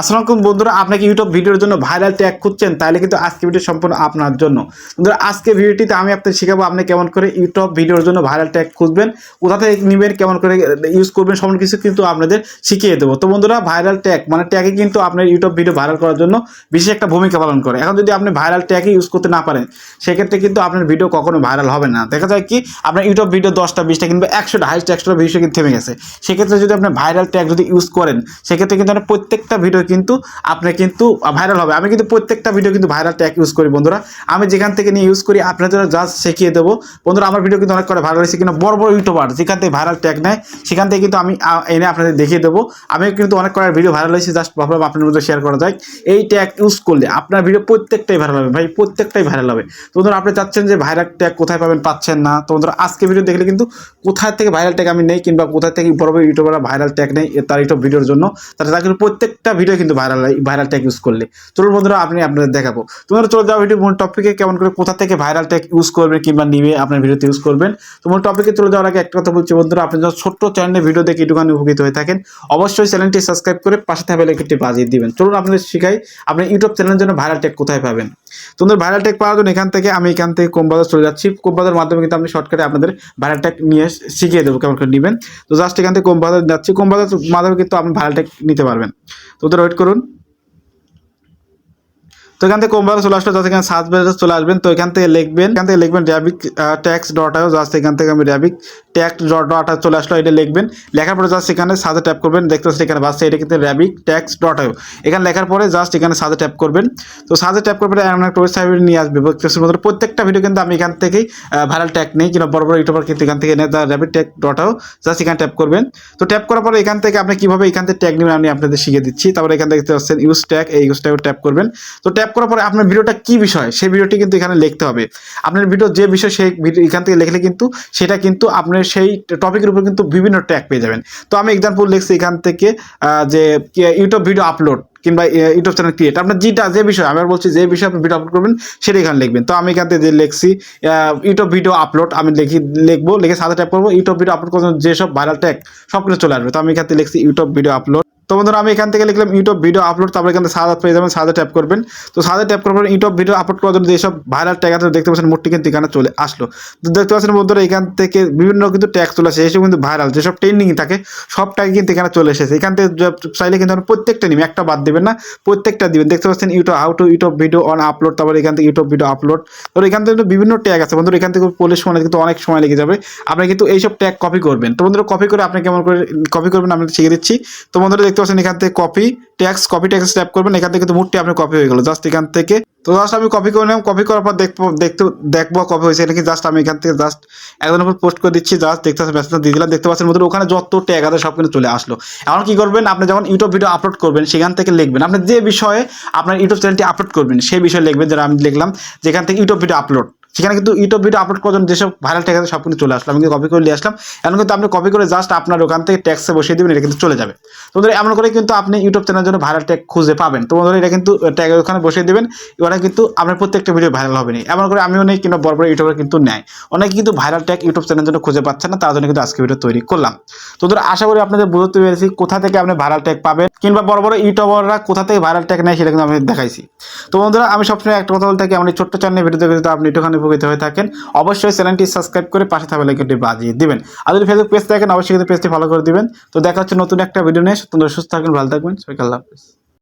আসসালামু আলাইকুম বন্ধুরা, আপনাকে ইউটিউব ভিডিওর জন্য ভাইরাল ট্যাগ খুঁজছেন, তাহলে কিন্তু আজকে ভিডিও সম্পূর্ণ আপনার জন্য। বন্ধুরা, আজকে ভিডিওটিতে আমি আপনাদের শেখাবো আপনি কেমন করে ইউটিউব ভিডিওর জন্য ভাইরাল ট্যাগ খুঁজবেন, কোথা থেকে নেবেন, কেমন করে ইউজ করবেন সমস্ত কিছু কিন্তু আপনাদের শিখিয়ে দেবো। তো বন্ধুরা ভাইরাল ট্যাগ মানে ট্যাগে কিন্তু আপনার ইউটিউব ভিডিও ভাইরাল করার জন্য বিশেষ একটা ভূমিকা পালন করে। এখন যদি আপনি ভাইরাল ট্যাগই ইউজ করতে না পারেন, সেক্ষেত্রে কিন্তু আপনার ভিডিও কখনো ভাইরাল হবে না। দেখা যায় কি, আপনার ইউটিউব ভিডিও দশটা, বিশটা কিংবা একশোটা হাইস্ট একশোটা ভিডিও কিন্তু থেমে গেছে। সেক্ষেত্রে যদি আপনি ভাইরাল ট্যাগ যদি ইউজ করেন, সেক্ষেত্রে কিন্তু আপনার প্রত্যেকটা ভিডিও কিন্তু আপনার কিন্তু ভাইরাল হবে। আমি কিন্তু প্রত্যেকটা ভিডিও কিন্তু ভাইরাল ট্যাগ ইউজ করি, বন্ধুরা। আমি যেখান থেকে নিয়ে ইউজ করি, আপনাদের জাস্ট শিখিয়ে দেবো। বন্ধুরা, আমার ভিডিও কিন্তু অনেক করে ভাইরাল হয়েছে কিন্তু বড় বড় ইউটিউবার যেখান থেকে ভাইরাল ট্যাগ নেয়, সেখান থেকে কিন্তু আমি এনে আপনাদের দেখিয়ে দেবো। আমি কিন্তু অনেক করার ভিডিও ভাইরাল হয়েছে জাস্ট ভাবলাম আপনার মধ্যে শেয়ার করা যায় এই ট্যাগ ইউজ করলে আপনার ভিডিও প্রত্যেকটাই ভাইরাল হবে, ভাই, প্রত্যেকটাই ভাইরাল হবে। তো বন্ধুরা, আপনি চাচ্ছেন যে ভাইরাল ট্যাগ কোথায় পাবেন, পাচ্ছেন না। তো বন্ধুরা, আজকে ভিডিও দেখলে কিন্তু কোথায় থেকে ভাইরাল ট্যাগ আমি নেই, কিংবা কোথায় থেকে বড় বড় ইউটিউবাররা ভাইরাল ট্যাগ নেই তার ইউটিউব ভিডিওর জন্য। তার কিন্তু প্রত্যেকটা ভিডিও কিন্তু ভাইরাল ভাইরাল ট্যাগ ইউজ করলে। চলুন বন্ধুরা, আপনি আপনাদের দেখাবো। তোমরা চলে যাও ভিডিও মূল টপিকে কেমন করে কোথা থেকে ভাইরাল ট্যাগ ইউজ করবেন কিংবা নিবে আপনার ভিডিওতে ইউজ করবেন। তো মূল টপিকে চলে যাওয়ার আগে একটা কথা বলছি বন্ধুরা, আপনি যখন ছোট্ট চ্যানেলে ভিডিও দেখে একটুখানি উপকৃত হয়ে থাকেন, অবশ্যই চ্যানেলটি সাবস্ক্রাইব করে পাশে থাকা বেলাইকনটি বাজিয়ে দিবেন। চলুন আপনাদের শিখাই আপনি ইউটিউব চ্যানেলের জন্য ভাইরাল ট্যাগ কোথায় পাবেন। তোমাদের ভাইরাল ট্যাগ পাওয়ার জন্য এখান থেকে আমি এখান থেকে কোম্পাদার চলে যাচ্ছি। কোম্পাদার মাধ্যমে কিন্তু আমি শর্টকাটে আপনাদের ভাইরাল ট্যাগ নিয়ে শিখিয়ে দেবো কেমন করে নেবেন। তো জাস্ট এখান থেকে কোম্পাদার যাচ্ছি। কোম্পাদার মাধ্যমে কিন্তু আপনি ভাইরাল ট্যাগ নিতে পারবেন। তো ওদের ওয়েট করুন তো এখান থেকে কোম্পানি চলে আসলো যাতে এখানে সার্চ বারে চলে আসবেন। তো এখান থেকে লিখবেন এখান থেকে লিখবেন rapid tags dot io just এখান থেকে আমি র্যাবিক ট্যাক্স ডট ডট চলে আসলো এটা লিখবেন। লেখার পরে জাস্ট এখানে সাজে ট্যাপ করবেন দেখতে পাচ্ছেন এখানে বাসছে এটা কিন্তু র্যাবিক ট্যাক্স ডট আয়ো এখানে লেখার পরে জাস্ট এখানে সাজে ট্যাপ করবেন। তো সাজে ট্যাপ করবেন এমন একটা ওয়েবসাইট নিয়ে আসবে। দেখতেছেন বন্ধুরা, প্রত্যেকটা ভিডিও কিন্তু আমি এখান থেকেই ভাইরাল ট্যাগ নেই কিংবা বড় বড় ইউটিউবার কিন্তু এখান থেকে এনে rapid tag dot io just এখানে ট্যাপ করবেন। তো ট্যাপ করার পরে এখান থেকে আপনি কীভাবে এখান থেকে ট্যাগ নেবেন আমি আপনাদের শিখিয়ে দিচ্ছি। তারপরে এখান থেকে দেখতে পাচ্ছেন ইউজ ট্যাগ এই ইউজ ট্যাগ ট্যাপ করবেন। তো ট্যাপ করার পরে আপনার ভিডিওটা কি বিষয়, সেই ভিডিওটি কিন্তু এখানে লিখতে হবে। আপনার ভিডিও যে বিষয়, সেই ভিডিও এখান থেকে লিখলে কিন্তু, সেটা কিন্তু আপনার সেই টপিকের উপর কিন্তু বিভিন্ন ট্যাগ পেয়ে যাবেন। তো আমি এক্সাম্পল লিখছি এখান থেকে যে ইউটিউব ভিডিও আপলোড কিংবা ইউটিউব চ্যানেল ক্রিয়েট আপনার যেটা, যে বিষয় আমি বলছি যে বিষয়ে আপনি ভিডিও আপলোড করবেন, সেটা এখানে লিখবেন। তো আমি এখান থেকে যে লিখছি ইউটিউব ভিডিও আপলোড আমি লিখি, লিখব, লিখে সাথে ট্যাপ করব। ইউটিউব ভিডিও আপলোড করার যেসব ভাইরাল ট্যাগ সব কিছু চলে আসবে। তো আমি এখান থেকে লিখছি ইউটিউব ভিডিও আপলোড তো বন্ধুরা, আমি এখান থেকে লিখলাম ইউটিউব ভিডিও আপলোড তারপরে এখানে সাদা পেয়ে যাবেন, সাদা ট্যাপ করবেন। তো সাদা ট্যাপ করার পর ইউটিউব ভিডিও আপলোড করার জন্য যেসব ভাইরাল ট্যাগ আছে, দেখতে পাচ্ছেন মোটটি কিন্তু এখানে চলে আসলো। তো দেখতে পাচ্ছেন বন্ধুরা, এখান থেকে বিভিন্ন কিন্তু ট্যাগ চলে আসে, এসব কিন্তু ভাইরাল যেসব ট্রেন্ডিং থাকে, সব ট্যাগ কিন্তু এখানে চলে এসেছে। এখান থেকে চাইলে কিন্তু প্রত্যেকটা নিবেন, একটা বাদ দেবেন না, প্রত্যেকটা দিবেন। দেখতে পাচ্ছেন YouTube how to YouTube video on upload তারপরে এখান থেকে ইউটিউব ভিডিও আপলোড তো এখান থেকে কিন্তু বিভিন্ন ট্যাগ আছে। বন্ধুরা, এখান থেকে পড়লে সময় কিন্তু অনেক সময় লেগে যাবে। আপনি কিন্তু এইসব ট্যাগ কপি করবেন। তো বন্ধুরা কপি করে আপনি কেমন করে কপি করবেন, আমি শিখে দিচ্ছি। তো বন্ধুরা দেখতে পাচ্ছেন এখান থেকে copy text copy text tap করবেন, এখান থেকে কিন্তু মুডটি আপনার কপি হয়ে গেল। জাস্ট এখান থেকে, তো জাস্ট আমি কপি করে নিলাম কপি করার পর দেখব, দেখতে, দেখব কপি হয়েছে নাকি। জাস্ট আমি এখান থেকে জাস্ট একজনের উপর পোস্ট করে দিচ্ছি জাস্ট দেখতে পাচ্ছেন মেসেজটা দিয়ে দিলাম। দেখতে পাচ্ছেন বন্ধুরা, ওখানে যত ট্যাগ আছে সব কিন্তু চলে আসলো। এখন কি করবেন, আপনি যখন ইউটিউব ভিডিও আপলোড করবেন, সেখান থেকে লিখবেন। আপনি যে বিষয়ে আপনার ইউটিউব চ্যানেলটি আপলোড করবেন, সেই বিষয়ে লিখবেন, যেটা আমি লিখলাম, যেখান থেকে ইউটিউব ভিডিও আপলোড সেখানে কিন্তু ইউটিউব ভিডিও আপলোড করার জন্য যেসব ভাইরাল ট্যাগ আছে সব কিন্তু চলে আসলো। আমি কিন্তু কপি করে নিয়ে আসলাম। এখন কিন্তু আপনি কপি করে জাস্ট আপনার ওখান থেকে ট্যাক্সে বসিয়ে দেবেন, এটা কিন্তু চলে যাবে। তো এমন করে কিন্তু আপনি ইউটিউব চ্যানেলের জন্য ভাইরাল ট্যাগ খুঁজে পাবেন। তো এটা কিন্তু ট্যাগ ওখানে বসিয়ে দেবেন। ওরা কিন্তু আপনার প্রত্যেকটা ভিডিও ভাইরাল হবে না এমন করে আমিও নেই কিংবা বড় বড় ইউটিউবার কিন্তু নেয় অনেকে কিন্তু ভাইরাল ট্যাগ ইউটিউব চ্যানেলের জন্য খুঁজে পাচ্ছে না, তার জন্য কিন্তু আজকে ভিডিও তৈরি করলাম। তো আশা করি আপনাদের বুঝতে পেরেছি কোথা থেকে আপনি ভাইরাল ট্যাগ পাবেন, কিংবা বড় বড় ইউটিউবাররা কোথা থেকে ভাইরাল ট্যাগ নেয় সেটা কিন্তু আমি দেখাইছি। তো বন্ধুরা, আমি সবসময় একটা কথা বলতে থাকি, আমার ছোট্ট চ্যানেলের ভিডিও দেখে আপনি একটুখানি উপকৃত হয়ে থাকেন, অবশ্যই চ্যানেলটি সাবস্ক্রাইব করে পাশে থাকা লাইকটি বাজিয়ে দিবেন। আর যদি ফেসবুক পেজ থাকেন অবশ্যই কিন্তু পেজটি ফলো করে দিবেন। তো দেখা হচ্ছে নতুন একটা ভিডিও নিয়ে। সুস্থ থাকবেন, ভালো থাকবেন। সবাইকে আল্লাহ হাফিজ।